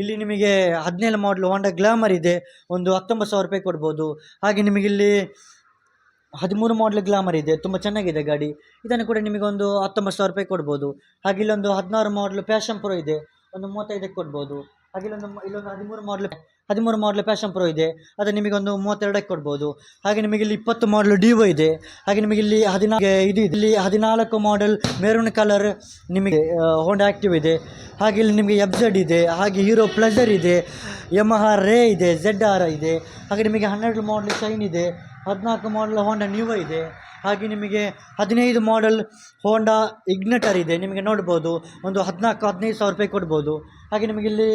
ಇಲ್ಲಿ ನಿಮಗೆ ಹದಿನೇಳು ಮಾಡಲ್ ಹೋಂಡಾ ಗ್ಲಾಮರ್ ಇದೆ, ಒಂದು ಹತ್ತೊಂಬತ್ತು ಸಾವಿರ ರೂಪಾಯಿ ಕೊಡ್ಬೋದು. ಹಾಗೆ ನಿಮಗೆ ಇಲ್ಲಿ ಹದಿಮೂರು ಮಾಡಲ್ ಗ್ಲಾಮರ್ ಇದೆ, ತುಂಬ ಚೆನ್ನಾಗಿದೆ ಗಾಡಿ. ಇದನ್ನು ಕೂಡ ನಿಮಗೆ ಒಂದು ಹತ್ತೊಂಬತ್ತು ಸಾವಿರ ರೂಪಾಯಿ ಕೊಡ್ಬೋದು. ಹಾಗೆ ಇಲ್ಲೊಂದು ಹದಿನಾರು ಮಾಡಲ್ ಪ್ಯಾಷನ್ ಪ್ರೋ ಇದೆ, ಒಂದು ಮೂವತ್ತೈದಕ್ಕೆ ಕೊಡ್ಬೋದು. ಹಾಗೆ ಇಲ್ಲೊಂದು ಇಲ್ಲೊಂದು ಹದಿಮೂರು ಮಾಡಲ್ ಹದಿಮೂರು ಮಾಡಲ್ ಪ್ಯಾಷನ್ ಪ್ರೋ ಇದೆ, ಅದು ನಿಮಗೆ ಒಂದು ಮೂವತ್ತೆರಡಕ್ಕೆ ಕೊಡ್ಬೋದು. ಹಾಗೆ ನಿಮಗೆ ಇಲ್ಲಿ ಇಪ್ಪತ್ತು ಮಾಡಲ್ ಡಿವೋ ಇದೆ, ಹಾಗೆ ನಿಮಗೆ ಇಲ್ಲಿ ಹದಿನಾಲ್ಕು, ಇದು ಇದೆ. ಇಲ್ಲಿ ಹದಿನಾಲ್ಕು ಮಾಡಲ್ ಮೆರೂನ್ ಕಲರ್ ನಿಮಗೆ ಹೋಂಡಾ ಆ್ಯಕ್ಟಿವ್ ಇದೆ. ಹಾಗೆ ಇಲ್ಲಿ ನಿಮಗೆ ಎಫ್ ಇದೆ, ಹಾಗೆ ಹೀರೋ ಪ್ಲೆಜರ್ ಇದೆ ಯಮಹ ರೇ ಇದೆ ಝೆಡ್ ಆರ್ ಇದೆ, ಹಾಗೆ ನಿಮಗೆ ಹನ್ನೆರಡು ಮಾಡಲ್ ಶೈನ್ ಇದೆ, ಹದಿನಾಲ್ಕು ಮಾಡಲ್ ಹೋಂಡಾ ನ್ಯೂವ ಇದೆ, ಹಾಗೆ ನಿಮಗೆ ಹದಿನೈದು ಮಾಡಲ್ ಹೋಂಡಾ ಇಗ್ನೆಟರ್ ಇದೆ, ನಿಮಗೆ ನೋಡ್ಬೋದು, ಒಂದು ಹದಿನಾಲ್ಕು, ಹದಿನೈದು ಸಾವಿರ ರೂಪಾಯಿ ಕೊಡ್ಬೋದು, ಹಾಗೆ ನಿಮಗೆ ಇಲ್ಲಿ,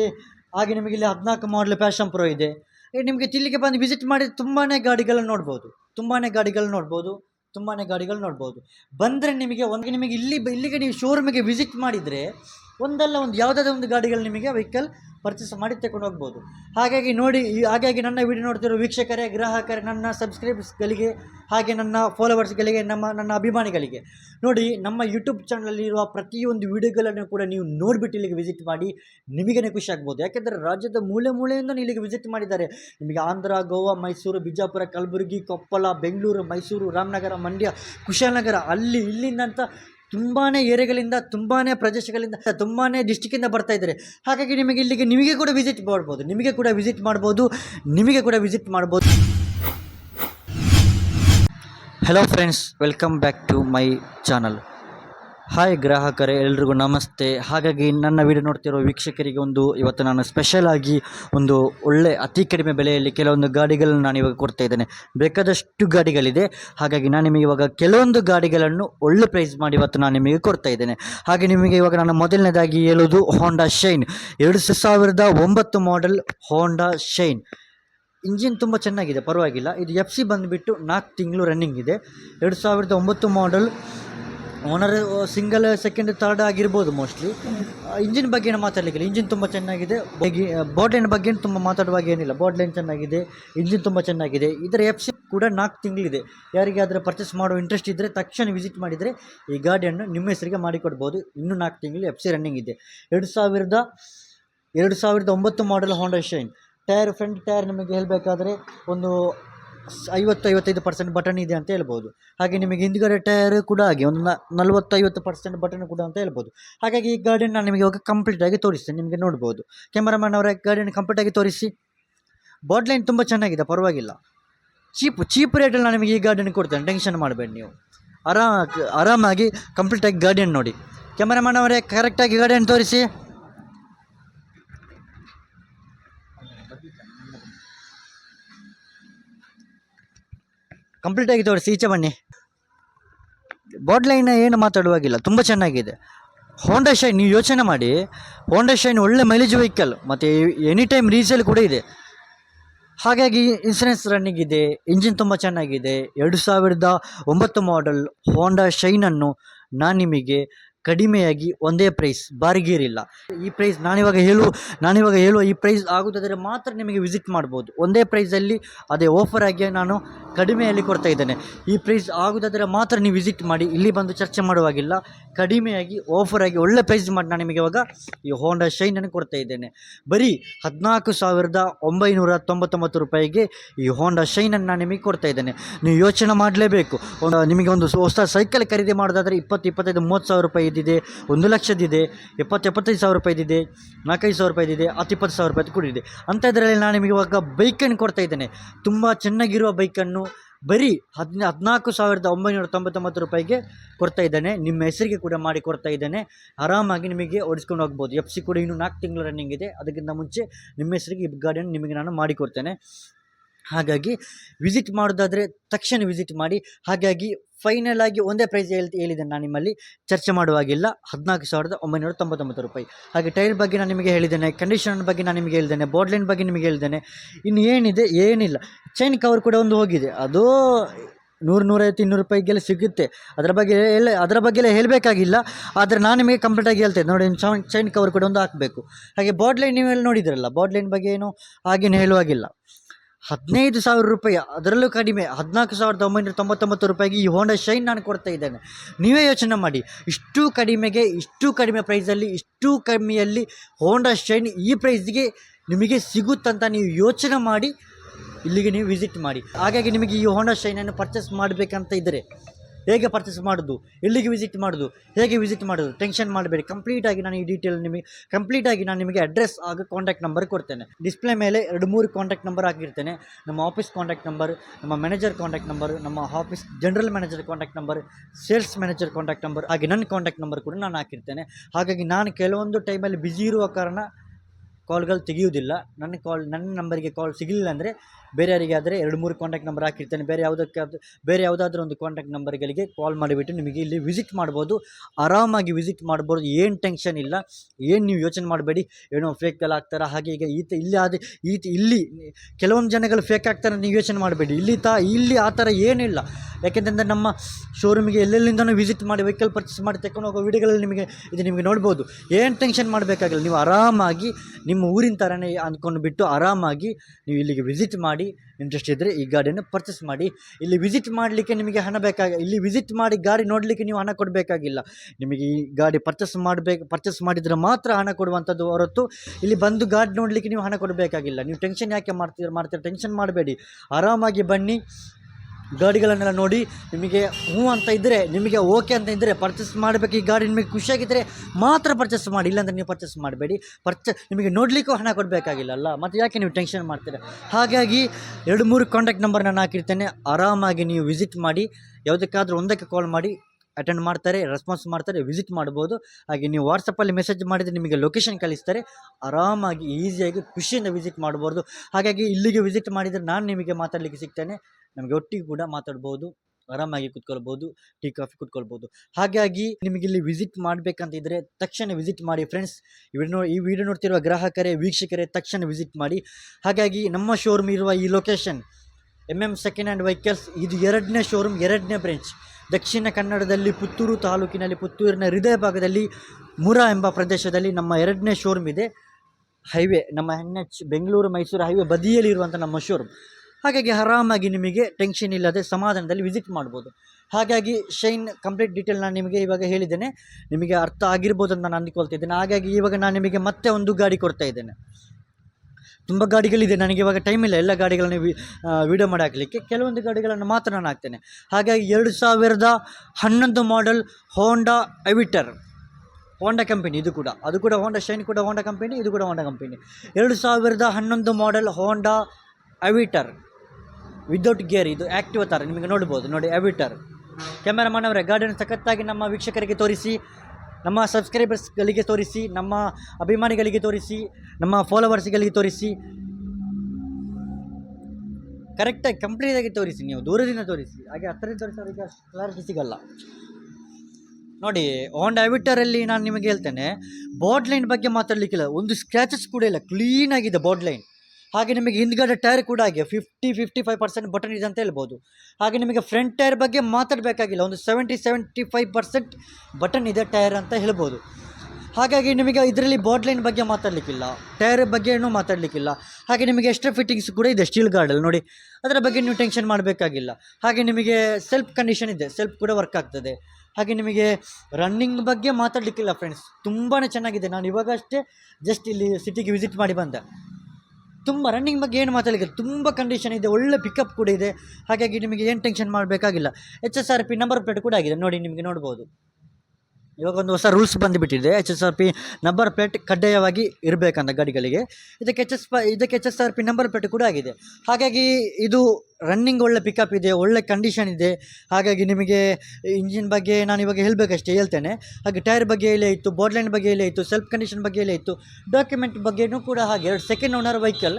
ಹಾಗೆ ನಿಮಗೆ ಇಲ್ಲಿ ಹದಿನಾಲ್ಕು ಮಾಡಲ್ ಪ್ಯಾಷನ್ ಪ್ರೋ ಇದೆ ನಿಮಗೆ ತಿಲ್ಲಿಗೆ ಬಂದು ವಿಸಿಟ್ ಮಾಡಿ ತುಂಬಾ ಗಾಡಿಗಳನ್ನು ನೋಡ್ಬೋದು ತುಂಬಾ ಗಾಡಿಗಳು ನೋಡ್ಬೋದು ತುಂಬಾ ಗಾಡಿಗಳು ನೋಡ್ಬೋದು. ಬಂದರೆ ನಿಮಗೆ ಒಂದು, ನಿಮಗೆ ಇಲ್ಲಿ ಇಲ್ಲಿಗೆ ನೀವು ಶೋರೂಮಿಗೆ ವಿಸಿಟ್ ಮಾಡಿದರೆ ಒಂದಲ್ಲ ಒಂದು, ಯಾವುದಾದ್ರೂ ಒಂದು ಗಾಡಿಗಳು ನಿಮಗೆ ವೆಹಿಕಲ್ ಪರ್ಚೇಸ್ ಮಾಡಿ ತಗೊಂಡು ಹೋಗ್ಬೋದು. ಹಾಗಾಗಿ ನೋಡಿ ಹಾಗಾಗಿ ನನ್ನ ವಿಡಿಯೋ ನೋಡ್ತಿರೋ ವೀಕ್ಷಕರೇ, ಗ್ರಾಹಕರೇ, ನನ್ನ ಸಬ್ಸ್ಕ್ರೈಬರ್ಸ್ಗಳಿಗೆ ಹಾಗೆ ನನ್ನ ಫಾಲೋವರ್ಸ್ಗಳಿಗೆ ನಮ್ಮ, ನನ್ನ ಅಭಿಮಾನಿಗಳಿಗೆ, ನೋಡಿ, ನಮ್ಮ ಯೂಟ್ಯೂಬ್ ಚಾನಲಲ್ಲಿರುವ ಪ್ರತಿಯೊಂದು ವಿಡಿಯೋಗಳನ್ನು ಕೂಡ ನೀವು ನೋಡಿಬಿಟ್ಟು ಇಲ್ಲಿಗೆ ವಿಸಿಟ್ ಮಾಡಿ ನಿಮಗೇ ಖುಷಿ ಆಗ್ಬೋದು. ಯಾಕೆಂದರೆ ರಾಜ್ಯದ ಮೂಲೆ ಮೂಲೆಯಿಂದ ಇಲ್ಲಿಗೆ ವಿಸಿಟ್ ಮಾಡಿದ್ದಾರೆ. ನಿಮಗೆ ಆಂಧ್ರ, ಗೋವಾ, ಮೈಸೂರು, ಬಿಜಾಪುರ, ಕಲಬುರಗಿ, ಕೊಪ್ಪಳ, ಬೆಂಗಳೂರು, ಮೈಸೂರು, ರಾಮನಗರ, ಮಂಡ್ಯ, ಕುಶಾಲನಗರ, ಅಲ್ಲಿ, ಇಲ್ಲಿಂದ ಅಂತ ತುಂಬಾ ಏರಿಯಾಗಳಿಂದ ತುಂಬಾ ಪ್ರದೇಶಗಳಿಂದ ತುಂಬಾ ಡಿಸ್ಟಿಕ್ಕಿಂದ ಬರ್ತಾ ಇದ್ದಾರೆ. ಹಾಗಾಗಿ ನಿಮಗೆ ಇಲ್ಲಿಗೆ ನಿಮಗೆ ಕೂಡ ವಿಸಿಟ್ ಮಾಡ್ಬೋದು, ನಿಮಗೆ ಕೂಡ ವಿಸಿಟ್ ಮಾಡ್ಬೋದು, ನಿಮಗೆ ಕೂಡ ವಿಸಿಟ್ ಮಾಡ್ಬೋದು. Hello friends welcome back to my channel hi ಗ್ರಾಹಕರೇ, ಎಲ್ರಿಗೂ ನಮಸ್ತೆ. ಹಾಗಾಗಿ ನನ್ನ ವಿಡಿಯೋ ನೋಡ್ತಿರೋ ವೀಕ್ಷಕರಿಗೆ ಒಂದು ಇವತ್ತು ನಾನು ಸ್ಪೆಷಲ್ ಆಗಿ ಒಂದು ಒಳ್ಳೆ ಅತಿ ಕಡಿಮೆ ಬೆಲೆಯಲ್ಲಿ ಕೆಲವೊಂದು ಗಾಡಿಗಳನ್ನು ನಾನು ಇವಾಗ ಕೊಡ್ತಾ ಇದ್ದೇನೆ. ಬೇಕಾದಷ್ಟು ಗಾಡಿಗಳಿದೆ. ಹಾಗಾಗಿ ನಾನು ನಿಮಗೆ ಇವಾಗ ಕೆಲವೊಂದು ಗಾಡಿಗಳನ್ನು ಒಳ್ಳೆ ಪ್ರೈಸ್ ಮಾಡಿ ಇವತ್ತು ನಾನು ನಿಮಗೆ ಕೊಡ್ತಾ ಇದ್ದೇನೆ. ಹಾಗೆ ನಿಮಗೆ ಇವಾಗ ನಾನು ಮೊದಲನೇದಾಗಿ ಹೇಳೋದು ಹೋಂಡಾ ಶೈನ್ ಎರಡು ಸಾವಿರದ ಒಂಬತ್ತು ಮಾಡೆಲ್ ಹೋಂಡಾ ಶೈನ್ ಇಂಜಿನ್ ತುಂಬ ಚೆನ್ನಾಗಿದೆ, ಪರವಾಗಿಲ್ಲ. ಇದು ಎಫ್ ಸಿ ಬಂದುಬಿಟ್ಟು ನಾಲ್ಕು ತಿಂಗಳು ರನ್ನಿಂಗ್ ಇದೆ. ಎರಡು ಸಾವಿರದ ಒಂಬತ್ತು model owner single second third ಆಗಿರ್ಬೋದು ಮೋಸ್ಟ್ಲಿ ಇಂಜಿನ್ ಬಗ್ಗೆ ಏನು ಮಾತಾಡಲಿಕ್ಕಿಲ್ಲ. ಇಂಜಿನ್ ತುಂಬ ಚೆನ್ನಾಗಿದೆ. ಬಾಡ್ಲೈನ್ ಬಗ್ಗೆ ತುಂಬ ಮಾತಾಡುವಾಗ ಏನಿಲ್ಲ. ಬಾಡ್ಲೈನ್ ಚೆನ್ನಾಗಿದೆ. ಇಂಜಿನ್ ತುಂಬ ಚೆನ್ನಾಗಿದೆ. ಇದರ ಎಫ್ ಸಿ ಕೂಡ ನಾಲ್ಕು ತಿಂಗಳಿದೆ. ಯಾರಿಗಾದರೂ ಪರ್ಚೇಸ್ ಮಾಡೋ ಇಂಟ್ರೆಸ್ಟ್ ಇದ್ದರೆ ತಕ್ಷಣ ವಿಸಿಟ್ ಮಾಡಿದರೆ ಈ ಗಾಡಿಯನ್ನು ನಿಮ್ಮ ಹೆಸರಿಗೆ ಮಾಡಿಕೊಡ್ಬೋದು. ಇನ್ನೂ ನಾಲ್ಕು ತಿಂಗಳು ಎಫ್ ಸಿ ರನ್ನಿಂಗ್ ಇದೆ. ಎರಡು ಸಾವಿರದ ಎರಡು ಸಾವಿರದ ಒಂಬತ್ತು model Honda Shine tyre front tyre ನಿಮಗೆ ಹೇಳಬೇಕಾದ್ರೆ ಒಂದು ಐವತ್ತು ಐವತ್ತೈದು ಪರ್ಸೆಂಟ್ ಬಟನ್ ಇದೆ ಅಂತ ಹೇಳ್ಬೋದು. ಹಾಗೆ ನಿಮಗೆ ಹಿಂದ್ಗಡೆ ಟೈರ್ ಕೂಡ ಹಾಗೆ, ಒಂದು ನಲ್ವತ್ತು ಐವತ್ತು ಪರ್ಸೆಂಟ್ ಬಟನ್ ಕೂಡ ಅಂತ ಹೇಳ್ಬೋದು. ಹಾಗಾಗಿ ಈ ಗಾಡಿನ ನಾನು ನಿಮಗೆ ಇವಾಗ ಕಂಪ್ಲೀಟಾಗಿ ತೋರಿಸ್ತೇನೆ, ನಿಮಗೆ ನೋಡ್ಬೋದು. ಕ್ಯಾಮರಾಮನ್ ಅವರ ಗಾಡಿಯನ್ನು ಕಂಪ್ಲೀಟಾಗಿ ತೋರಿಸಿ. ಬಾಡ್ಲೈನ್ ತುಂಬ ಚೆನ್ನಾಗಿದೆ, ಪರವಾಗಿಲ್ಲ. ಚೀಪ್ ಚೀಪ್ ರೇಟಲ್ಲಿ ನಾನು ನಿಮಗೆ ಈ ಗಾಡಿಯನ್ನು ಕೊಡ್ತೇನೆ ಟೆನ್ಷನ್ ಮಾಡಬೇಡಿ ನೀವು. ಆರಾಮ ಆರಾಮಾಗಿ ಕಂಪ್ಲೀಟಾಗಿ ಗಾಡಿಯನ್ನು ನೋಡಿ. ಕ್ಯಾಮರಾಮನ್ ಅವರೇ ಕರೆಕ್ಟಾಗಿ ಗಾಡಿಯನ್ನು ತೋರಿಸಿ. ಕಂಪ್ಲೀಟಾಗಿ ತೋರಿಸಿ, ಈಚೆ ಬನ್ನಿ. ಬಾಡ್ಲೈನ್ ಏನು ಮಾತಾಡುವಾಗಿಲ್ಲ, ತುಂಬ ಚೆನ್ನಾಗಿದೆ. ಹೋಂಡಾ ಶೈನ್ ನೀವು ಯೋಚನೆ ಮಾಡಿ. ಹೋಂಡಾ ಶೈನ್ ಒಳ್ಳೆ ಮೈಲೇಜ್ ವೆಹಿಕಲ್ ಮತ್ತು ಎನಿ ಟೈಮ್ ರೀಸೇಲ್ ಕೂಡ ಇದೆ. ಹಾಗಾಗಿ ಇನ್ಸೂರೆನ್ಸ್ ರನ್ನಿಂಗ್ ಇದೆ ಇಂಜಿನ್ ತುಂಬ ಚೆನ್ನಾಗಿದೆ. ಎರಡು ಸಾವಿರದ ಒಂಬತ್ತು ಮಾಡೆಲ್ ಹೋಂಡಾ ಶೈನನ್ನು ನಾನು ನಿಮಗೆ ಕಡಿಮೆಯಾಗಿ ಒಂದೇ ಪ್ರೈಸ್ ಬಾರಿಗೇರಿಲ್ಲ ಈ ಪ್ರೈಸ್ ನಾನಿವಾಗ ಹೇಳು, ನಾನಿವಾಗ ಹೇಳುವ ಈ ಪ್ರೈಸ್ ಆಗುವುದಾದರೆ ಮಾತ್ರ ನಿಮಗೆ ವಿಸಿಟ್ ಮಾಡ್ಬೋದು. ಒಂದೇ ಪ್ರೈಸಲ್ಲಿ ಅದೇ ಆಫರ್ ಆಗಿ ನಾನು ಕಡಿಮೆಯಲ್ಲಿ ಕೊಡ್ತಾ ಇದ್ದೇನೆ. ಈ ಪ್ರೈಸ್ ಆಗುವುದಾದರೆ ಮಾತ್ರ ನೀವು ವಿಸಿಟ್ ಮಾಡಿ. ಇಲ್ಲಿ ಬಂದು ಚರ್ಚೆ ಮಾಡುವಾಗಿಲ್ಲ. ಕಡಿಮೆಯಾಗಿ ಆಫರ್ ಆಗಿ ಒಳ್ಳೆ ಪ್ರೈಸ್ ಮಾಡಿ ನಾನು ನಿಮಗೆ ಇವಾಗ ಈ ಹೋಂಡಾ ಶೈನನ್ನು ಕೊಡ್ತಾ ಇದ್ದೇನೆ. ಬರೀ ಹದಿನಾಲ್ಕು ಸಾವಿರದ ಒಂಬೈನೂರ ತೊಂಬತ್ತೊಂಬತ್ತು ರೂಪಾಯಿಗೆ ಈ ಹೋಂಡಾ ಶೈನನ್ನು ನಾನು ನಿಮಗೆ ಕೊಡ್ತಾ ಇದ್ದೇನೆ. ನೀವು ಯೋಚನೆ ಮಾಡಲೇಬೇಕು. ನಿಮಗೆ ಒಂದು ಹೊಸ ಸೈಕಲ್ ಖರೀದಿ ಮಾಡೋದಾದರೆ ಇಪ್ಪತ್ತು, ಇಪ್ಪತ್ತೈದು, ಮೂವತ್ತು ಸಾವಿರ ರೂಪಾಯಿ ಇದ್ದಿದೆ, ಒಂದು ಲಕ್ಷದಿದೆ ಎಪ್ಪತ್ತು ಎಪ್ಪತ್ತೈದು ಸಾವಿರ ರೂಪಾಯಿದಿದೆ ನಾಲ್ಕೈದು ಸಾವಿರ ರೂಪಾಯಿದಿದೆ ಹತ್ತು ಇಪ್ಪತ್ತು ಸಾವಿರ ರೂಪಾಯಿ ಕೂಡ ಇದೆ ಅಂಥದ್ರಲ್ಲಿ ನಾನು ನಿಮಗೆ ಇವಾಗ ಬೈಕನ್ನು ಕೊಡ್ತಾ ಇದ್ದೇನೆ. ತುಂಬ ಚೆನ್ನಾಗಿರುವ ಬೈಕನ್ನು ಬರೀ ಹದಿನ, ಹದಿನಾಲ್ಕು ಸಾವಿರದ ಒಂಬೈನೂರ ತೊಂಬತ್ತೊಂಬತ್ತು ರೂಪಾಯಿಗೆ ಕೊಡ್ತಾ ಇದ್ದೇನೆ. ನಿಮ್ಮ ಹೆಸರಿಗೆ ಕೂಡ ಮಾಡಿ ಕೊಡ್ತಾ ಇದ್ದೇನೆ. ಆರಾಮಾಗಿ ನಿಮಗೆ ಓಡಿಸ್ಕೊಂಡು ಹೋಗ್ಬೋದು. ಎಫ್ ಸಿ ಕೂಡ ಇನ್ನೂ ನಾಲ್ಕು ತಿಂಗಳು ರನ್ನಿಂಗ್ ಇದೆ. ಅದಕ್ಕಿಂತ ಮುಂಚೆ ನಿಮ್ಮ ಹೆಸರಿಗೆ ಈ ಗಾಡಿಯನ್ನು ನಿಮಗೆ ನಾನು ಮಾಡಿಕೊಡ್ತೇನೆ ಹಾಗಾಗಿ ವಿಸಿಟ್ ಮಾಡೋದಾದರೆ ತಕ್ಷಣ ವಿಸಿಟ್ ಮಾಡಿ, ಹಾಗಾಗಿ ಫೈನಲ್ ಆಗಿ ಒಂದೇ ಪ್ರೈಸ್ ಹೇಳಿ ಹೇಳಿದೆ ನಾನು ನಿಮ್ಮಲ್ಲಿ. ಚರ್ಚೆ ಮಾಡುವಾಗಿಲ್ಲ. ಹದಿನಾಲ್ಕು ಸಾವಿರದ ಒಂಬೈನೂರ ತೊಂಬತ್ತೊಂಬತ್ತು ರೂಪಾಯಿ. ಹಾಗೆ ಟೈರ್ ಬಗ್ಗೆ ನಾನು ನಿಮಗೆ ಹೇಳಿದ್ದೇನೆ ಕಂಡೀಷನ್ ಬಗ್ಗೆ ನಾನು ನಿಮಗೆ ಹೇಳಿದ್ದೇನೆ ಬಾಡ್ಲೈನ್ ಬಗ್ಗೆ ನಿಮಗೆ ಹೇಳಿದ್ದೇನೆ. ಇನ್ನು ಏನಿದೆ, ಏನಿಲ್ಲ. ಚೈನ್ ಕವರ್ ಕೂಡ ಒಂದು ಹೋಗಿದೆ. ಅದು ನೂರು, ನೂರೈವತ್ತು, ಇನ್ನೂರು ರೂಪಾಯಿಗೆಲ್ಲ ಸಿಗುತ್ತೆ. ಅದರ ಬಗ್ಗೆ ಎಲ್ಲ, ಅದರ ಬಗ್ಗೆ ಎಲ್ಲ ಹೇಳಬೇಕಾಗಿಲ್ಲ. ಆದರೆ ನಾನು ನಿಮಗೆ ಕಂಪ್ಲೀಟಾಗಿ ಹೇಳ್ತೇನೆ. ನೋಡಿ ಚೈನ್ ಕವರ್ ಕೂಡ ಒಂದು ಹಾಕಬೇಕು. ಹಾಗೆ ಬಾಡ್ಲೈನ್ ನೀವೆಲ್ಲ ನೋಡಿದ್ರಲ್ಲ ಬಾಡ್ಲೈನ್ ಬಗ್ಗೆ ಏನು ಹಾಗೇನು ಹೇಳುವಾಗಿಲ್ಲ. ಹದಿನೈದು ಸಾವಿರ ರೂಪಾಯಿ, ಅದರಲ್ಲೂ ಕಡಿಮೆ. ಹದಿನಾಲ್ಕು ಸಾವಿರದ ಒಂಬೈನೂರ ತೊಂಬತ್ತೊಂಬತ್ತು ರೂಪಾಯಿಗೆ ಈ ಹೋಂಡಾ ಶೈನ್ ನಾನು ಕೊಡ್ತಾ ಇದ್ದೇನೆ. ನೀವೇ ಯೋಚನೆ ಮಾಡಿ, ಇಷ್ಟು ಕಡಿಮೆಗೆ, ಇಷ್ಟು ಕಡಿಮೆ ಪ್ರೈಸಲ್ಲಿ ಇಷ್ಟು ಕಮ್ಮಿಯಲ್ಲಿ ಹೋಂಡಾ ಶೈನ್ ಈ ಪ್ರೈಸ್ಗೆ ನಿಮಗೆ ಸಿಗುತ್ತಂತ ನೀವು ಯೋಚನೆ ಮಾಡಿ, ಇಲ್ಲಿಗೆ ನೀವು ವಿಸಿಟ್ ಮಾಡಿ. ಹಾಗಾಗಿ ನಿಮಗೆ ಈ ಹೋಂಡಾ ಶೈನನ್ನು ಪರ್ಚೇಸ್ ಮಾಡಬೇಕಂತ ಇದ್ದರೆ ಹೇಗೆ ಪರ್ಚೇಸ್ ಮಾಡೋದು, ಎಲ್ಲಿಗೆ ವಿಸಿಟ್ ಮಾಡೋದು, ಹೇಗೆ ವಿಸಿಟ್ ಮಾಡೋದು ಟೆನ್ಷನ್ ಮಾಡಬೇಡಿ. ಕಂಪ್ಲೀಟಾಗಿ ನಾನು ಈ ಡೀಟೇಲ್ ನಿಮಗೆ ಕಂಪ್ಲೀಟಾಗಿ ನಾನು ನಿಮಗೆ ಅಡ್ರೆಸ್ ಹಾಗೂ ಕಾಂಟ್ಯಾಕ್ಟ್ ನಂಬರ್ ಕೊಡ್ತೇನೆ. ಡಿಸ್ಪ್ಲೇ ಮೇಲೆ ಎರಡು ಮೂರು ಕಾಂಟ್ಯಾಕ್ಟ್ ನಂಬರ್ ಹಾಕಿರ್ತೇನೆ. ನಮ್ಮ ಆಫೀಸ್ ಕಾಂಟ್ಯಾಕ್ಟ್ ನಂಬರ್ ನಮ್ಮ ಮ್ಯಾನೇಜರ್ ಕಾಂಟ್ಯಾಕ್ಟ್ ನಂಬರ್ ನಮ್ಮ office general manager contact number sales manager contact number ಹಾಗೆ ನನ್ನ ಕಾಂಟ್ಯಾಕ್ಟ್ ನಂಬರ್ ಕೂಡ ನಾನು ಹಾಕಿರ್ತೇನೆ. ಹಾಗಾಗಿ ನಾನು ಕೆಲವೊಂದು ಟೈಮಲ್ಲಿ ಬ್ಯುಸಿ ಇರುವ ಕಾರಣ ಕಾಲ್ಗಳು ತೆಗೆಯುವುದಿಲ್ಲ. ನನ್ನ ಕಾಲ್ ನನ್ನ ನಂಬರಿಗೆ ಕಾಲ್ ಸಿಗಲಿಲ್ಲ ಅಂದರೆ ಬೇರೆ ಯಾರಿಗಾದರೆ ಎರಡು ಮೂರು ಕಾಂಟ್ಯಾಕ್ಟ್ ನಂಬರ್ ಹಾಕಿರ್ತೇನೆ. ಬೇರೆ ಯಾವುದಕ್ಕಾದ್ರೂ ಬೇರೆ ಯಾವುದಾದ್ರೂ ಒಂದು ಕಾಂಟ್ಯಾಕ್ಟ್ ನಂಬರ್ಗಳಿಗೆ ಕಾಲ್ ಮಾಡಿಬಿಟ್ಟು ನಿಮಗೆ ಇಲ್ಲಿ ವಿಸಿಟ್ ಮಾಡ್ಬೋದು. ಆರಾಮಾಗಿ ವಿಸಿಟ್ ಮಾಡ್ಬೋದು. ಏನು ಟೆನ್ಷನ್ ಇಲ್ಲ. ಏನು ನೀವು ಯೋಚನೆ ಮಾಡಬೇಡಿ. ಏನೋ ಫೇಕ್ಗಳು ಆಗ್ತಾರೆ ಹಾಗೆ ಈಗ ಈತ ಇಲ್ಲಿ ಆದ, ಈತ ಇಲ್ಲಿ, ಕೆಲವೊಂದು ಜನಗಳು ಫೇಕ್ ಆಗ್ತಾರೆ ನೀವು ಯೋಚನೆ ಮಾಡಬೇಡಿ. ಇಲ್ಲಿ ತಾ, ಇಲ್ಲಿ ಆ ಥರ ಏನಿಲ್ಲ ಯಾಕೆಂತಂದರೆ ನಮ್ಮ ಶೋರೂಮಿಗೆ ಎಲ್ಲೆಲ್ಲಿಂದನೂ ವಿಸಿಟ್ ಮಾಡಿ ವೆಹಿಕಲ್ ಪರ್ಚೇಸ್ ಮಾಡಿ ತಗೊಂಡು ಹೋಗೋ ವೀಡಿಯೋಗಳಲ್ಲಿ ನಿಮಗೆ, ಇದು ನಿಮಗೆ ನೋಡ್ಬೋದು. ಏನು ಟೆನ್ಷನ್ ಮಾಡಬೇಕಾಗಿಲ್ಲ. ನೀವು ಆರಾಮಾಗಿ ನಿಮ್ಮ ಊರಿನ ಥರನೇ ಅಂದ್ಕೊಂಡು ಬಿಟ್ಟು ಆರಾಮಾಗಿ ನೀವು ಇಲ್ಲಿಗೆ ವಿಸಿಟ್ ಮಾಡಿ ಇಂಟ್ರೆಸ್ಟ್ ಇದ್ದರೆ ಈ ಗಾಡಿಯನ್ನು ಪರ್ಚೇಸ್ ಮಾಡಿ. ಇಲ್ಲಿ ವಿಸಿಟ್ ಮಾಡಲಿಕ್ಕೆ ನಿಮಗೆ ಹಣ ಬೇಕಾಗ, ಇಲ್ಲಿ ವಿಸಿಟ್ ಮಾಡಿ ಗಾಡಿ ನೋಡಲಿಕ್ಕೆ ನೀವು ಹಣ ಕೊಡಬೇಕಾಗಿಲ್ಲ. ನಿಮಗೆ ಈ ಗಾಡಿ ಪರ್ಚೇಸ್ ಮಾಡಬೇಕು ಪರ್ಚೇಸ್ ಮಾಡಿದರೆ ಮಾತ್ರ ಹಣ ಕೊಡುವಂಥದ್ದು ಹೊರತು ಇಲ್ಲಿ ಬಂದು ಗಾಡಿ ನೋಡಲಿಕ್ಕೆ ನೀವು ಹಣ ಕೊಡಬೇಕಾಗಿಲ್ಲ. ನೀವು ಟೆನ್ಷನ್ ಯಾಕೆ ಮಾಡ್ತೀರ ಮಾಡ್ತೀರ ಟೆನ್ಷನ್ ಮಾಡಬೇಡಿ. ಆರಾಮಾಗಿ ಬನ್ನಿ. ಗಾಡಿಗಳನ್ನೆಲ್ಲ ನೋಡಿ ನಿಮಗೆ ಹ್ಞೂ ಅಂತ ಇದ್ದರೆ ನಿಮಗೆ ಓಕೆ ಅಂತ ಇದ್ದರೆ ಪರ್ಚೇಸ್ ಮಾಡಬೇಕು. ಈ ಗಾಡಿ ನಿಮಗೆ ಖುಷಿಯಾಗಿದ್ದರೆ ಮಾತ್ರ ಪರ್ಚೇಸ್ ಮಾಡಿ, ಇಲ್ಲಾಂದರೆ ನೀವು ಪರ್ಚೇಸ್ ಮಾಡಬೇಡಿ. ಪರ್ಚೆ ನಿಮಗೆ ನೋಡಲಿಕ್ಕೂ ಹಣ ಕೊಡಬೇಕಾಗಿಲ್ಲ ಅಲ್ಲ? ಮತ್ತು ಯಾಕೆ ನೀವು ಟೆನ್ಷನ್ ಮಾಡ್ತೀರಾ? ಹಾಗಾಗಿ ಎರಡು ಮೂರು ಕಾಂಟ್ಯಾಕ್ಟ್ ನಂಬರ್ ನಾನು ಹಾಕಿರ್ತೇನೆ. ಆರಾಮಾಗಿ ನೀವು ವಿಸಿಟ್ ಮಾಡಿ, ಯಾವುದಕ್ಕಾದರೂ ಒಂದಕ್ಕೆ ಕಾಲ್ ಮಾಡಿ ಅಟೆಂಡ್ ಮಾಡ್ತಾರೆ ರೆಸ್ಪಾನ್ಸ್ ಮಾಡ್ತಾರೆ ವಿಸಿಟ್ ಮಾಡ್ಬೋದು. ಹಾಗೆ ನೀವು ವಾಟ್ಸಪ್ಪಲ್ಲಿ ಮೆಸೇಜ್ ಮಾಡಿದರೆ ನಿಮಗೆ ಲೊಕೇಶನ್ ಕಳಿಸ್ತಾರೆ. ಆರಾಮಾಗಿ ಈಸಿಯಾಗಿ ಖುಷಿಯಿಂದ ವಿಸಿಟ್ ಮಾಡ್ಬೋದು. ಹಾಗಾಗಿ ಇಲ್ಲಿಗೆ ವಿಸಿಟ್ ಮಾಡಿದರೆ ನಾನು ನಿಮಗೆ ಮಾತಾಡಲಿಕ್ಕೆ ಸಿಗ್ತೇನೆ. ನಮಗೆ ಒಟ್ಟಿಗೆ ಕೂಡ ಮಾತಾಡ್ಬೋದು, ಆರಾಮಾಗಿ ಕುತ್ಕೊಳ್ಬೋದು, ಟೀ, ಕಾಫಿ ಕುತ್ಕೊಳ್ಬೋದು. ಹಾಗಾಗಿ ನಿಮಗೆ ಇಲ್ಲಿ ವಿಸಿಟ್ ಮಾಡಬೇಕಂತ ಇದ್ದರೆ ತಕ್ಷಣ ವಿಸಿಟ್ ಮಾಡಿ ಫ್ರೆಂಡ್ಸ್ ವಿಡಿಯೋ ಈ ವಿಡಿಯೋ ನೋಡ್ತಿರುವ ಗ್ರಾಹಕರೇ, ವೀಕ್ಷಕರೇ, ತಕ್ಷಣ ವಿಸಿಟ್ ಮಾಡಿ. ಹಾಗಾಗಿ ನಮ್ಮ ಶೋರೂಮ್ ಇರುವ ಈ location M M second hand vehicles ಇದು ಎರಡನೇ ಶೋರೂಮ್ ಎರಡನೇ ಬ್ರಾಂಚ್ ದಕ್ಷಿಣ ಕನ್ನಡದಲ್ಲಿ ಪುತ್ತೂರು ತಾಲೂಕಿನಲ್ಲಿ ಪುತ್ತೂರಿನ ಹೃದಯ ಭಾಗದಲ್ಲಿ ಮುರ ಎಂಬ ಪ್ರದೇಶದಲ್ಲಿ ನಮ್ಮ ಎರಡನೇ ಶೋರೂಮ್ ಇದೆ. ಹೈವೇ, ನಮ್ಮ N H Bengaluru Mysuru highway ಬದಿಯಲ್ಲಿ ಇರುವಂಥ ನಮ್ಮ ಶೋರೂಮ್. ಹಾಗಾಗಿ ಆರಾಮಾಗಿ ನಿಮಗೆ ಟೆನ್ಷನ್ ಇಲ್ಲದೆ ಸಮಾಧಾನದಲ್ಲಿ ವಿಸಿಟ್ ಮಾಡ್ಬೋದು. ಹಾಗಾಗಿ ಶೈನ್ ಕಂಪ್ಲೀಟ್ ಡೀಟೇಲ್ ನಾನು ನಿಮಗೆ ಇವಾಗ ಹೇಳಿದ್ದೇನೆ. ನಿಮಗೆ ಅರ್ಥ ಆಗಿರ್ಬೋದು ಅಂತ ನಾನು ಅಂದ್ಕೊಳ್ತಿದ್ದೇನೆ ಹಾಗಾಗಿ ಇವಾಗ ನಾನು ನಿಮಗೆ ಮತ್ತೆ ಒಂದು ಗಾಡಿ ಕೊಡ್ತಾ ಇದ್ದೇನೆ. ತುಂಬ ಗಾಡಿಗಳಿದೆ, ನನಗೆ ಇವಾಗ ಟೈಮ್ ಇಲ್ಲ, ಎಲ್ಲ ಗಾಡಿಗಳನ್ನು ವೀಡಿಯೋ ಮಾಡಿ ಹಾಕಲಿಕ್ಕೆ. ಕೆಲವೊಂದು ಗಾಡಿಗಳನ್ನು ಮಾತ್ರ ನಾನು ಹಾಕ್ತೇನೆ. ಹಾಗಾಗಿ ಎರಡು ಸಾವಿರದ ಹನ್ನೊಂದು model Honda Aviator Honda company ಇದು ಕೂಡ. ಅದು ಕೂಡ ಹೋಂಡಾ ಶೈನ್ ಕೂಡ ಹೋಂಡಾ ಕಂಪನಿ ಇದು ಕೂಡ ಹೋಂಡಾ ಕಂಪನಿ ಎರಡು ಸಾವಿರದ ಹನ್ನೊಂದು model Honda Aviator without gear ಇದು ಆ್ಯಕ್ಟಿವ್ ಥರ ನಿಮಗೆ ನೋಡ್ಬೋದು, ನೋಡಿ ಅವಿಟರ್ ಕ್ಯಾಮರಾಮನ್ ಅವರೇ, ಗಾಡಿಯನ್ನು ಸಖತ್ತಾಗಿ ನಮ್ಮ ವೀಕ್ಷಕರಿಗೆ ತೋರಿಸಿ ನಮ್ಮ ಸಬ್ಸ್ಕ್ರೈಬರ್ಸ್ಗಳಿಗೆ ತೋರಿಸಿ, ನಮ್ಮ ಅಭಿಮಾನಿಗಳಿಗೆ ತೋರಿಸಿ, ನಮ್ಮ ಫಾಲೋವರ್ಸ್ಗಳಿಗೆ ತೋರಿಸಿ ಕರೆಕ್ಟಾಗಿ ಕಂಪ್ಲೀಟಾಗಿ ತೋರಿಸಿ ನೀವು, ದೂರದಿಂದ ತೋರಿಸಿ. ಹಾಗೆ ಹತ್ತರಿಂದ ಅಷ್ಟು ಕ್ಲಾರಿಟಿ ಸಿಗಲ್ಲ. ನೋಡಿ ಓನ್ ಅವಿಟರಲ್ಲಿ ನಾನು ನಿಮಗೆ ಹೇಳ್ತೇನೆ ಬಾಡ್ ಲೈನ್ ಬಗ್ಗೆ ಮಾತಾಡಲಿಕ್ಕಿಲ್ಲ, ಒಂದು ಸ್ಕ್ರ್ಯಾಚಸ್ ಕೂಡ ಇಲ್ಲ ಕ್ಲೀನಾಗಿದೆ ಬಾಡ್ ಲೈನ್ ಹಾಗೆ ನಿಮಗೆ ಹಿಂದ್ಗಡೆ ಟೈರ್ ಕೂಡ ಹಾಗೆ fifty fifty five percent button ಇದೆ ಅಂತ ಹೇಳ್ಬೋದು. ಹಾಗೆ ನಿಮಗೆ ಫ್ರಂಟ್ ಟೈರ್ ಬಗ್ಗೆ ಮಾತಾಡಬೇಕಾಗಿಲ್ಲ, ಒಂದು seventy seventy five percent button ಇದೆ ಟೈರ್ ಅಂತ ಹೇಳ್ಬೋದು. ಹಾಗಾಗಿ ನಿಮಗೆ ಇದರಲ್ಲಿ ಬಾಡ್ ಲೈನ್ ಬಗ್ಗೆ ಮಾತಾಡಲಿಕ್ಕಿಲ್ಲ ಟೈರ್ ಬಗ್ಗೆ ಏನೂ ಮಾತಾಡಲಿಕ್ಕಿಲ್ಲ. ಹಾಗೆ ನಿಮಗೆ ಎಕ್ಸ್ಟ್ರಾ ಫಿಟ್ಟಿಂಗ್ಸ್ ಕೂಡ ಇದೆ ಸ್ಟೀಲ್ ಗಾರ್ಡಲ್ಲಿ ನೋಡಿ. ಅದರ ಬಗ್ಗೆ ನೀವು ಟೆನ್ಷನ್ ಮಾಡಬೇಕಾಗಿಲ್ಲ. ಹಾಗೆ ನಿಮಗೆ ಸೆಲ್ಫ್ ಕಂಡೀಷನ್ ಇದೆ ಸೆಲ್ಫ್ ಕೂಡ ವರ್ಕ್ ಆಗ್ತದೆ. ಹಾಗೆ ನಿಮಗೆ ರನ್ನಿಂಗ್ ಬಗ್ಗೆ ಮಾತಾಡಲಿಕ್ಕಿಲ್ಲ ಫ್ರೆಂಡ್ಸ್ ತುಂಬಾ ಚೆನ್ನಾಗಿದೆ. ನಾನು ಇವಾಗಷ್ಟೇ ಜಸ್ಟ್ ಇಲ್ಲಿ ಸಿಟಿಗೆ ವಿಸಿಟ್ ಮಾಡಿ ಬಂದೆ. ತುಂಬ ರನ್ನಿಂಗ್ ಬಗ್ಗೆ ಏನು ಮಾತಾಡಲಿಕ್ಕೆ ತುಂಬ ಕಂಡೀಷನ್ ಇದೆ, ಒಳ್ಳೆ ಪಿಕಪ್ ಕೂಡ ಇದೆ. ಹಾಗಾಗಿ ನಿಮಗೆ ಏನು ಟೆನ್ಷನ್ ಮಾಡಬೇಕಾಗಿಲ್ಲ. H S R P number plate ಕೂಡ ಆಗಿದೆ. ನೋಡಿ, ನಿಮಗೆ ನೋಡ್ಬೋದು. ಇವಾಗ ಒಂದು ಹೊಸ ರೂಲ್ಸ್ ಬಂದುಬಿಟ್ಟಿದೆ. H S R P number plate ಕಡ್ಡಾಯವಾಗಿ ಇರಬೇಕಂತ ಗಾಡಿಗಳಿಗೆ. ಇದಕ್ಕೆ ಎಚ್ ಎಸ್ ಪ ಇದಕ್ಕೆ H S R P number plate ಕೂಡ ಆಗಿದೆ. ಹಾಗಾಗಿ ಇದು ರನ್ನಿಂಗ್ ಒಳ್ಳೆ ಪಿಕಪ್ ಇದೆ, ಒಳ್ಳೆ ಕಂಡೀಷನ್ ಇದೆ. ಹಾಗಾಗಿ ನಿಮಗೆ ಇಂಜಿನ್ ಬಗ್ಗೆ ನಾನು ಇವಾಗ ಹೇಳಬೇಕಷ್ಟೇ, ಹೇಳ್ತೇನೆ. ಹಾಗೆ ಟೈರ್ ಬಗ್ಗೆ ಎಲ್ಲೇ ಇತ್ತು ಬಾಡ್ಲೈನ್ ಬಗ್ಗೆ ಎಲ್ಲೇ ಇತ್ತು ಸೆಲ್ಫ್ ಕಂಡೀಷನ್ ಬಗ್ಗೆ ಎಲ್ಲೇ ಇತ್ತು ಡಾಕ್ಯುಮೆಂಟ್ ಬಗ್ಗೆನೂ ಕೂಡ ಹಾಗೆ. ಎರಡು ಸೆಕೆಂಡ್ ಓನರ್ ವೆಹಿಕಲ್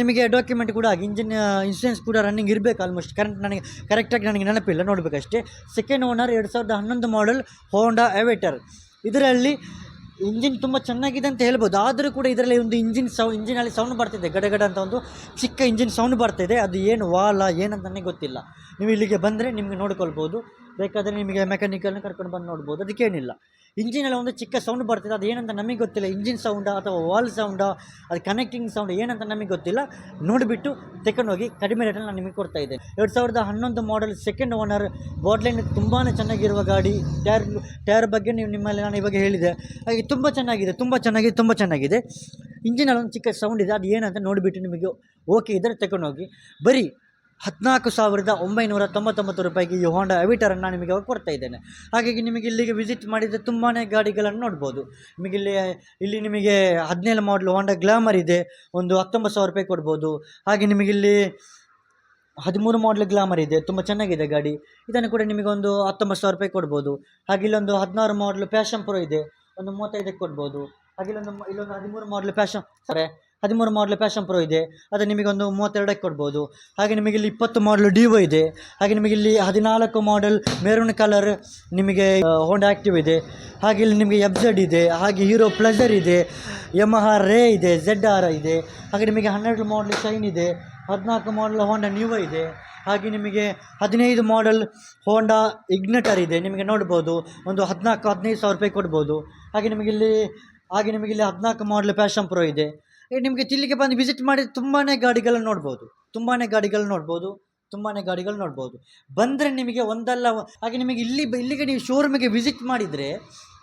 ನಿಮಗೆ ಡಾಕ್ಯುಮೆಂಟ್ ಕೂಡ ಆಗಿ ಇಂಜಿನ್ ಇನ್ಸೂರೆನ್ಸ್ ಕೂಡ ರನ್ನಿಂಗ್ ಇರಬೇಕು ಆಲ್ಮೋಸ್ಟ್ ಕರೆಂಟ್ ನನಗೆ ಕರೆಕ್ಟಾಗಿ ನನಗೆ ನೆನಪಿಲ್ಲ, ನೋಡಬೇಕಷ್ಟೇ. ಸೆಕೆಂಡ್ ಓನರ್ ಎರಡು ಸಾವಿರದ ಹನ್ನೊಂದು ಮಾಡೆಲ್ ಹೋಂಡಾ ಎವೆಟರ್ ಇದರಲ್ಲಿ ಇಂಜಿನ್ ತುಂಬ ಚೆನ್ನಾಗಿದೆ ಅಂತ ಹೇಳ್ಬೋದು. ಆದರೂ ಕೂಡ ಇದರಲ್ಲಿ ಒಂದು ಇಂಜಿನ್ ಸೌ ಇಂಜಿನಲ್ಲಿ ಸೌಂಡ್ ಬರ್ತಿದೆ. ಗಡಗಡ ಅಂತ ಒಂದು ಚಿಕ್ಕ ಇಂಜಿನ್ ಸೌಂಡ್ ಬರ್ತಿದೆ. ಅದು ಏನು ವಾಲ, ಏನಂತ ನನಗೆ ಗೊತ್ತಿಲ್ಲ. ನೀವು ಇಲ್ಲಿಗೆ ಬಂದರೆ ನಿಮಗೆ ನೋಡ್ಕೊಳ್ಬೋದು. ಬೇಕಾದರೆ ನಿಮಗೆ ಮೆಕ್ಯಾನಿಕಲ್ನ ಕರ್ಕೊಂಡು ಬಂದು ನೋಡ್ಬೋದು. ಅದಕ್ಕೇನಿಲ್ಲ ಇಂಜಿನಲ್ಲಿ ಒಂದು ಚಿಕ್ಕ ಸೌಂಡ್ ಬರ್ತಿದೆ. ಅದು ಏನಂತ ನಮಗೆ ಗೊತ್ತಿಲ್ಲ. ಇಂಜಿನ್ ಸೌಂಡಾ ಅಥವಾ ವಾಲ್ ಸೌಂಡಾ ಅದು ಕನೆಕ್ಟಿಂಗ್ ಸೌಂಡ್ ಏನಂತ ನಮಗೆ ಗೊತ್ತಿಲ್ಲ. ನೋಡಿಬಿಟ್ಟು ತಗೊಂಡೋಗಿ ಕಡಿಮೆ ರೇಟಲ್ಲಿ ನಾನು ನಿಮಗೆ ಕೊಡ್ತಾ ಇದ್ದೇನೆ. ಎರಡು ಸಾವಿರದ ಹನ್ನೊಂದು ಮಾಡೆಲ್ ಸೆಕೆಂಡ್ ಓನರ್ ಬಾಡ್ಲೈನ್ ತುಂಬಾ ಚೆನ್ನಾಗಿರುವ ಗಾಡಿ ಟೈರ್ ಟೈರ್ ಬಗ್ಗೆ ನೀವು ನಿಮ್ಮಲ್ಲಿ ನಾನು ಇವಾಗ ಹೇಳಿದೆ. ಹಾಗೆ ತುಂಬ ಚೆನ್ನಾಗಿದೆ ತುಂಬ ಚೆನ್ನಾಗಿದೆ ತುಂಬ ಚೆನ್ನಾಗಿದೆ. ಇಂಜಿನಲ್ಲಿ ಒಂದು ಚಿಕ್ಕ ಸೌಂಡ್ ಇದೆ. ಅದು ಏನಂತ ನೋಡಿಬಿಟ್ಟು ನಿಮಗೆ ಓಕೆ ಇದ್ದರೆ ತಗೊಂಡೋಗಿ ಬರೀ ಹದಿನಾಲ್ಕು ಸಾವಿರದ ಒಂಬೈನೂರ ತೊಂಬತ್ತೊಂಬತ್ತು ರೂಪಾಯಿಗೆ ಈ ಹೋಂಡಾ ಅವಿಟರನ್ನು ನಾನು ನಿಮಗೆ ಕೊಡ್ತಾ ಇದ್ದೇನೆ. ಹಾಗಾಗಿ ನಿಮಗೆ ಇಲ್ಲಿಗೆ ವಿಸಿಟ್ ಮಾಡಿದರೆ ತುಂಬಾ ಗಾಡಿಗಳನ್ನು ನೋಡ್ಬೋದು. ನಿಮಗೆ ಇಲ್ಲಿ ಇಲ್ಲಿ ನಿಮಗೆ ಹದಿನೇಳು ಮಾಡಲು ಹೋಂಡಾ ಗ್ಲಾಮರ್ ಇದೆ, ಒಂದು ಹತ್ತೊಂಬತ್ತು ಸಾವಿರ ರೂಪಾಯಿ ಕೊಡ್ಬೋದು. ಹಾಗೆ ನಿಮಗೆ ಇಲ್ಲಿ ಹದಿಮೂರು ಮಾಡಲ್ ಗ್ಲಾಮರ್ ಇದೆ, ತುಂಬ ಚೆನ್ನಾಗಿದೆ ಗಾಡಿ. ಇದನ್ನು ಕೂಡ ನಿಮಗೆ ಒಂದು ಹತ್ತೊಂಬತ್ತು ಸಾವಿರ ರೂಪಾಯಿ ಕೊಡ್ಬೋದು. ಹಾಗೆ ಇಲ್ಲೊಂದು ಹದಿನಾರು ಮಾಡಲ್ ಪ್ಯಾಷನ್ ಪ್ರೋ ಇದೆ, ಒಂದು ಮೂವತ್ತೈದಕ್ಕೆ ಕೊಡ್ಬೋದು. ಹಾಗೆ ಇಲ್ಲೊಂದು ಇಲ್ಲೊಂದು ಹದಿಮೂರು ಮಾಡಲ್ ಪ್ಯಾಷನ್ ಸರಿ ಹದಿಮೂರು ಮಾಡಲ್ ಪ್ಯಾಷನ್ ಪ್ರೋ ಇದೆ. ಅದು ನಿಮಗೆ ಒಂದು ಮೂವತ್ತೆರಡಕ್ಕೆ ಕೊಡ್ಬೋದು. ಹಾಗೆ ನಿಮಗೆ ಇಲ್ಲಿ ಇಪ್ಪತ್ತು ಮಾಡಲ್ ಡಿವೋ ಇದೆ. ಹಾಗೆ ನಿಮಗೆ ಇಲ್ಲಿ ಹದಿನಾಲ್ಕು ಮಾಡಲ್ ಮೆರೂನ್ ಕಲರ್ ನಿಮಗೆ ಹೋಂಡಾ ಆ್ಯಕ್ಟಿವ್ ಇದೆ. ಹಾಗೆ ಇಲ್ಲಿ ನಿಮಗೆ ಎಫ್ ಜೆಡ್ ಇದೆ. ಹಾಗೆ ಹೀರೋ ಪ್ಲಜರ್ ಇದೆ. ಯಮಹ ರೇ ಇದೆ. ಝೆಡ್ ಆರ್ ಇದೆ. ಹಾಗೆ ನಿಮಗೆ ಹನ್ನೆರಡು ಮಾಡಲ್ ಶೈನ್ ಇದೆ. ಹದಿನಾಲ್ಕು ಮಾಡಲ್ ಹೋಂಡಾ ನ್ಯೂವ ಇದೆ. ಹಾಗೆ ನಿಮಗೆ ಹದಿನೈದು ಮಾಡಲ್ ಹೋಂಡಾ ಇಗ್ನೆಟರ್ ಇದೆ. ನಿಮಗೆ ನೋಡ್ಬೋದು. ಒಂದು ಹದಿನಾಲ್ಕು, ಹದಿನೈದು ಸಾವಿರ ರೂಪಾಯಿ ಕೊಡ್ಬೋದು. ಹಾಗೆ ನಿಮಗಿಲ್ಲಿ ಹಾಗೆ ನಿಮಗೆ ಇಲ್ಲಿ ಹದಿನಾಲ್ಕು ಮಾಡಲ್ ಪ್ಯಾಷನ್ ಪ್ರೋ ಇದೆ. ನಿಮಗೆ ಚಿಲ್ಲಿಗೆ ಬಂದು ವಿಸಿಟ್ ಮಾಡಿ ತುಂಬಾ ಗಾಡಿಗಳನ್ನು ನೋಡ್ಬೋದು. ತುಂಬಾ ಗಾಡಿಗಳು ನೋಡ್ಬೋದು. ತುಂಬಾ ಗಾಡಿಗಳು ನೋಡ್ಬೋದು. ಬಂದರೆ ನಿಮಗೆ ಒಂದಲ್ಲ ಹಾಗೆ ನಿಮಗೆ ಇಲ್ಲಿ ಇಲ್ಲಿಗೆ ನೀವು ಶೋರೂಮಿಗೆ ವಿಸಿಟ್ ಮಾಡಿದರೆ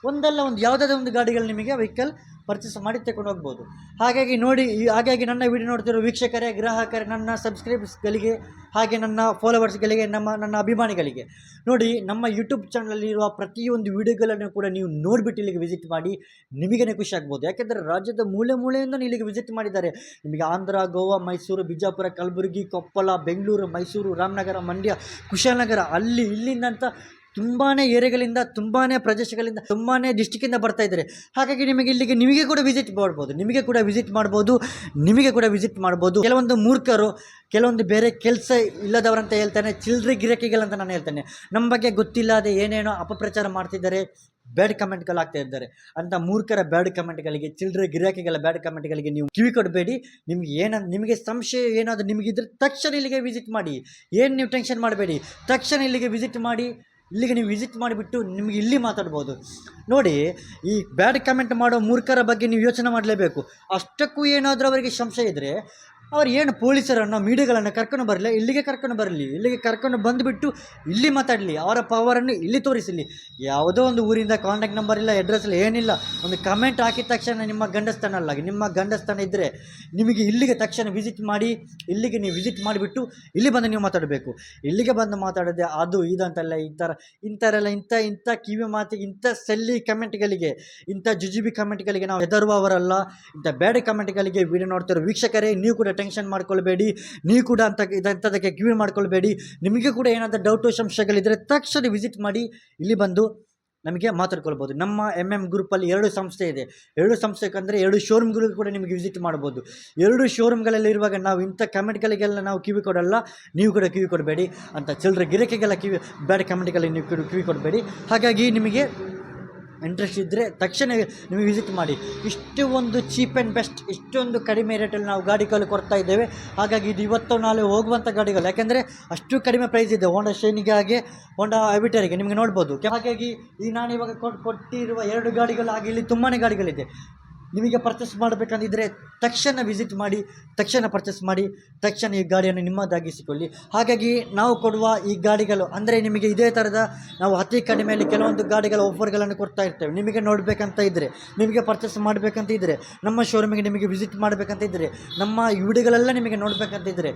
ಒಂದಲ್ಲ ಒಂದು, ಯಾವುದಾದ್ರೂ ಒಂದು ಗಾಡಿಗಳು ನಿಮಗೆ ವೆಹಿಕಲ್ ಪರ್ಚೇಸ್ ಮಾಡಿ ತಗೊಂಡು ಹೋಗ್ಬೋದು. ಹಾಗಾಗಿ ನೋಡಿ ಹಾಗಾಗಿ ನನ್ನ ವಿಡಿಯೋ ನೋಡ್ತಿರೋ ವೀಕ್ಷಕರೇ, ಗ್ರಾಹಕರೇ, ನನ್ನ ಸಬ್ಸ್ಕ್ರೈಬರ್ಸ್ಗಳಿಗೆ ಹಾಗೆ ನನ್ನ ಫಾಲೋವರ್ಸ್ಗಳಿಗೆ ನಮ್ಮ, ನನ್ನ ಅಭಿಮಾನಿಗಳಿಗೆ, ನೋಡಿ, ನಮ್ಮ ಯೂಟ್ಯೂಬ್ ಚಾನಲಲ್ಲಿರುವ ಪ್ರತಿಯೊಂದು ವಿಡಿಯೋಗಳನ್ನು ಕೂಡ ನೀವು ನೋಡಿಬಿಟ್ಟು ಇಲ್ಲಿಗೆ ವಿಸಿಟ್ ಮಾಡಿ ನಿಮಗೇ ಖುಷಿ ಆಗ್ಬೋದು. ಯಾಕೆಂದರೆ ರಾಜ್ಯದ ಮೂಲೆ ಮೂಲೆಯಿಂದ ಇಲ್ಲಿಗೆ ವಿಸಿಟ್ ಮಾಡಿದ್ದಾರೆ. ನಿಮಗೆ ಆಂಧ್ರ, ಗೋವಾ, ಮೈಸೂರು, ಬಿಜಾಪುರ, ಕಲಬುರಗಿ, ಕೊಪ್ಪಳ, ಬೆಂಗಳೂರು, ಮೈಸೂರು, ರಾಮನಗರ, ಮಂಡ್ಯ, ಕುಶಾಲನಗರ, ಅಲ್ಲಿ, ಇಲ್ಲಿಂದ ಅಂತ ತುಂಬಾ ಏರಿಯಾಗಳಿಂದ ತುಂಬಾ ಪ್ರದೇಶಗಳಿಂದ ತುಂಬಾ ಡಿಸ್ಟಿಕ್ಕಿಂದ ಬರ್ತಾ ಇದ್ದಾರೆ. ಹಾಗಾಗಿ ನಿಮಗೆ ಇಲ್ಲಿಗೆ ನಿಮಗೆ ಕೂಡ ವಿಸಿಟ್ ಮಾಡ್ಬೋದು. ನಿಮಗೆ ಕೂಡ ವಿಸಿಟ್ ಮಾಡ್ಬೋದು. ನಿಮಗೆ ಕೂಡ ವಿಸಿಟ್ ಮಾಡ್ಬೋದು. ಕೆಲವೊಂದು ಮೂರ್ಖರು, ಕೆಲವೊಂದು ಬೇರೆ ಕೆಲಸ ಇಲ್ಲದವರಂತ ಹೇಳ್ತಾನೆ ಚಿಲ್ಲರೆ ಗಿರಾಕಿಗಳಂತ ನಾನು ಹೇಳ್ತೇನೆ. ನಮ್ಮ ಬಗ್ಗೆ ಗೊತ್ತಿಲ್ಲದೆ ಏನೇನೋ ಅಪಪ್ರಚಾರ ಮಾಡ್ತಿದ್ದಾರೆ ಬ್ಯಾಡ್ ಕಮೆಂಟ್ಗಳು ಆಗ್ತಾ ಇದ್ದಾರೆ. ಅಂತ ಮೂರ್ಖರ ಬ್ಯಾಡ್ ಕಮೆಂಟ್ಗಳಿಗೆ ಚಿಲ್ಲರೆ ಗಿರಾಕಿಗಳ ಬ್ಯಾಡ್ ಕಮೆಂಟ್ಗಳಿಗೆ ನೀವು ಕಿವಿ ಕೊಡಬೇಡಿ. ನಿಮ್ಗೆ ಏನ, ನಿಮಗೆ ಸಂಶಯ ಏನಾದರೂ ನಿಮಗಿದ್ರೆ ತಕ್ಷಣ ಇಲ್ಲಿಗೆ ವಿಸಿಟ್ ಮಾಡಿ. ಏನು ನೀವು ಟೆನ್ಷನ್ ಮಾಡಬೇಡಿ. ತಕ್ಷಣ ಇಲ್ಲಿಗೆ ವಿಸಿಟ್ ಮಾಡಿ. ಇಲ್ಲಿಗೆ ನೀವು ವಿಸಿಟ್ ಮಾಡಿಬಿಟ್ಟು ನಿಮಗೆ ಇಲ್ಲಿ ಮಾತಾಡ್ಬೋದು. ನೋಡಿ, ಈ ಬ್ಯಾಡ್ ಕಮೆಂಟ್ ಮಾಡೋ ಮೂರ್ಖರ ಬಗ್ಗೆ ನೀವು ಯೋಚನೆ ಮಾಡಲೇಬೇಕು. ಅಷ್ಟಕ್ಕೂ ಏನಾದರೂ ಅವರಿಗೆ ಸಂಶಯ ಇದ್ದರೆ ಅವ್ರು ಏನು ಪೊಲೀಸರನ್ನು ಮೀಡಿಯಾಗಳನ್ನು ಕರ್ಕೊಂಡು ಬರಲಿ, ಇಲ್ಲಿಗೆ ಕರ್ಕೊಂಡು ಬರಲಿ, ಇಲ್ಲಿಗೆ ಕರ್ಕೊಂಡು ಬಂದುಬಿಟ್ಟು ಇಲ್ಲಿ ಮಾತಾಡಲಿ, ಅವರ ಪವರನ್ನು ಇಲ್ಲಿ ತೋರಿಸಲಿ. ಯಾವುದೋ ಒಂದು ಊರಿಂದ ಕಾಂಟ್ಯಾಕ್ಟ್ ನಂಬರ್ ಇಲ್ಲ ಅಡ್ರೆಸ್ ಇಲ್ಲ, ಏನಿಲ್ಲ, ಒಂದು ಕಮೆಂಟ್ ಹಾಕಿದ ತಕ್ಷಣ ನಿಮ್ಮ ಗಂಡಸ್ಥಾನ ಅಲ್ಲ, ನಿಮ್ಮ ಗಂಡಸ್ಥಾನ ಇದ್ದರೆ ನಿಮಗೆ ಇಲ್ಲಿಗೆ ತಕ್ಷಣ ವಿಸಿಟ್ ಮಾಡಿ, ಇಲ್ಲಿಗೆ ನೀವು ವಿಸಿಟ್ ಮಾಡಿಬಿಟ್ಟು ಇಲ್ಲಿ ಬಂದು ನೀವು ಮಾತಾಡಬೇಕು. ಇಲ್ಲಿಗೆ ಬಂದು ಮಾತಾಡೋದೆ ಅದು ಇದು ಅಂತಲ್ಲ ಈ ಥರ, ಇಂಥರೆಲ್ಲ, ಇಂಥ ಇಂಥ ಕಿವಿ ಮಾತಿಗೆ ಇಂಥ ಸೆಲ್ಲಿ ಕಮೆಂಟ್ಗಳಿಗೆ, ಇಂಥ ಜುಜುಬಿ ಕಮೆಂಟ್ಗಳಿಗೆ ನಾವು ಹೆದರುವವರಲ್ಲ, ಇಂಥ ಬ್ಯಾಡ್ ಕಮೆಂಟ್ಗಳಿಗೆ ವಿಡಿಯೋ ನೋಡ್ತಿರೋ ವೀಕ್ಷಕರೇ, ನೀವು ಕೂಡ ಟೆನ್ಷನ್ ಮಾಡ್ಕೊಳ್ಬೇಡಿ ನೀವು ಕೂಡ ಅಂತ ಇದಂಥದಕ್ಕೆ ಕಿವಿ ಮಾಡ್ಕೊಳ್ಬೇಡಿ. ನಿಮಗೆ ಕೂಡ ಏನಾದರೂ ಡೌಟು ಸಂಶಯಗಳಿದ್ದರೆ ತಕ್ಷಣ ವಿಸಿಟ್ ಮಾಡಿ, ಇಲ್ಲಿ ಬಂದು ನಮಗೆ ಮಾತಾಡ್ಕೊಳ್ಬೋದು. ನಮ್ಮ ಎಂ ಎಂ ಗ್ರೂಪಲ್ಲಿ ಎರಡು ಸಂಸ್ಥೆ ಇದೆ. ಎರಡು ಸಂಸ್ಥೆಗಂದರೆ ಎರಡು ಶೋರೂಮ್ಗಳು ಕೂಡ ನಿಮಗೆ ವಿಸಿಟ್ ಮಾಡ್ಬೋದು. ಎರಡು ಶೋರೂಮ್ಗಳಲ್ಲಿ ಇರುವಾಗ ನಾವು ಇಂಥ ಕಮೆಂಟ್ಗಳಿಗೆಲ್ಲ ನಾವು ಕಿವಿ ಕೊಡಲ್ಲ, ನೀವು ಕೂಡ ಕಿವಿ ಕೊಡಬೇಡಿ ಅಂತ. ಚಿಲ್ಲರೆ ಗಿರಕಿಗೆಲ್ಲ ಕಿವಿ, ಬ್ಯಾಡ್ ಕಮೆಂಟ್ಗಳಿಗೆ ನೀವು ಕಿವಿ ಕೊಡಬೇಡಿ. ಹಾಗಾಗಿ ನಿಮಗೆ ಇಂಟ್ರೆಸ್ಟ್ ಇದ್ದರೆ ತಕ್ಷಣ ನೀವು ವಿಸಿಟ್ ಮಾಡಿ. ಇಷ್ಟು ಒಂದು ಚೀಪ್ ಆ್ಯಂಡ್ ಬೆಸ್ಟ್ ಇಷ್ಟೊಂದು ಕಡಿಮೆ ರೇಟಲ್ಲಿ ನಾವು ಗಾಡಿಗಳು ಕೊಡ್ತಾ ಇದ್ದೇವೆ. ಹಾಗಾಗಿ ಇದು ಇವತ್ತು ನಾಳೆ ಹೋಗುವಂಥ ಗಾಡಿಗಳು. ಯಾಕೆಂದರೆ ಅಷ್ಟು ಕಡಿಮೆ ಪ್ರೈಸ್ ಇದೆ. ಹೋಂಡಾ ಶೈನಿಗೆ ಹಾಗೆ ಹೋಂಡಾ ಅಬಿಟರಿಗೆ ನಿಮಗೆ ನೋಡ್ಬೋದು. ಹಾಗಾಗಿ ಈ ನಾನು ಇವಾಗ ಕೊಟ್ಟು ಕೊಟ್ಟಿರುವ ಎರಡು ಗಾಡಿಗಳು ಹಾಗೆ ಇಲ್ಲಿ ತುಂಬಾ ಗಾಡಿಗಳಿದೆ. ನಿಮಗೆ ಪರ್ಚೇಸ್ ಮಾಡಬೇಕಂದಿದ್ದರೆ ತಕ್ಷಣ ವಿಸಿಟ್ ಮಾಡಿ, ತಕ್ಷಣ ಪರ್ಚೇಸ್ ಮಾಡಿ, ತಕ್ಷಣ ಈ ಗಾಡಿಯನ್ನು ನಿಮ್ಮದಾಗಿಸಿಕೊಳ್ಳಿ. ಹಾಗಾಗಿ ನಾವು ಕೊಡುವ ಈ ಗಾಡಿಗಳು, ಅಂದರೆ ನಿಮಗೆ ಇದೇ ಥರದ ನಾವು ಅತಿ ಕಡಿಮೆಯಲ್ಲಿ ಕೆಲವೊಂದು ಗಾಡಿಗಳ ಆಫರ್ಗಳನ್ನು ಕೊಡ್ತಾ ಇರ್ತೇವೆ. ನಿಮಗೆ ನೋಡಬೇಕಂತ ಇದ್ದರೆ ನಿಮಗೆ ಪರ್ಚೇಸ್ ಮಾಡಬೇಕಂತ ಇದ್ದರೆ ನಮ್ಮ ಶೋರೂಮಿಗೆ ನಿಮಗೆ ವಿಸಿಟ್ ಮಾಡಬೇಕಂತ ಇದ್ದರೆ ನಮ್ಮ ವಿಡಿಯೋಗಳೆಲ್ಲ ನಿಮಗೆ ನೋಡಬೇಕಂತ ಇದ್ದರೆ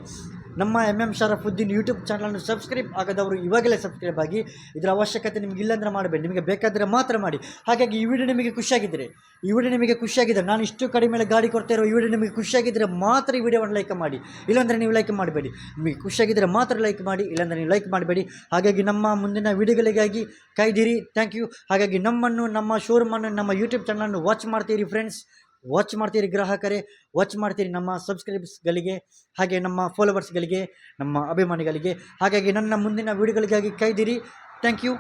ನಮ್ಮ ಎಂ ಎಂ ಶರಫುದ್ದೀನ್ ಯೂಟ್ಯೂಬ್ ಚಾನಲನ್ನು ಸಬ್ಸ್ಕ್ರೈಬ್ ಆಗದವರು ಇವಾಗಲೇ ಸಬ್ಸ್ಕ್ರೈಬ್ ಆಗಿ, ಇದರ ಅವಶ್ಯಕತೆ ನಿಮಗೆ ಇಲ್ಲಾಂದ್ರೆ ಮಾಡಬೇಡಿ. ನಿಮಗೆ ಬೇಕಾದರೆ ಮಾತ್ರ ಮಾಡಿ. ಹಾಗಾಗಿ ಈ ವಿಡಿಯೋ ನಿಮಗೆ ಖುಷಿಯಾಗಿದ್ದರೆ ಈ ವಿಡಿಯೋ ನಿಮಗೆ ಖುಷಿಯಾಗಿದ್ದರೆ, ನಾನು ಇಷ್ಟು ಕಡಿಮೆ ಗಾಡಿ ಕೊಡ್ತಾ ಇರೋ ಈ ವಿಡಿಯೋ ನಿಮಗೆ ಖುಷಿಯಾಗಿದ್ದರೆ ಮಾತ್ರ ಈ ವಿಡಿಯೋವನ್ನು ಲೈಕ್ ಮಾಡಿ. ಇಲ್ಲಾಂದರೆ ನೀವು ಲೈಕ್ ಮಾಡಬೇಡಿ. ನಿಮಗೆ ಖುಷಿಯಾಗಿದ್ದರೆ ಮಾತ್ರ ಲೈಕ್ ಮಾಡಿ. ಇಲ್ಲಾಂದರೆ ನೀವು ಲೈಕ್ ಮಾಡಬೇಡಿ. ಹಾಗಾಗಿ ನಮ್ಮ ಮುಂದಿನ ವಿಡಿಯೋಗಳಿಗಾಗಿ ಕಾಯ್ದಿರಿ. ಥ್ಯಾಂಕ್ ಯು ಹಾಗಾಗಿ ನಮ್ಮನ್ನು, ನಮ್ಮ ಶೋರೂಮನ್ನು ನಮ್ಮ ಯೂಟ್ಯೂಬ್ ಚಾನಲನ್ನು ವಾಚ್ ಮಾಡ್ತೀರಿ ಫ್ರೆಂಡ್ಸ್ ವಾಚ್ ಮಾಡ್ತೀರಿ ಗ್ರಾಹಕರೇ. ವಾಚ್ ಮಾಡ್ತೀರಿ ನಮ್ಮ ಸಬ್ಸ್ಕ್ರೈಬ್ಸ್ಗಳಿಗೆ ಹಾಗೆ ನಮ್ಮ ಫಾಲೋವರ್ಸ್ಗಳಿಗೆ ನಮ್ಮ ಅಭಿಮಾನಿಗಳಿಗೆ. ಹಾಗಾಗಿ ನನ್ನ ಮುಂದಿನ ವಿಡಿಯೋಗಳಿಗಾಗಿ ಕಾಯ್ದಿರಿ. Thank you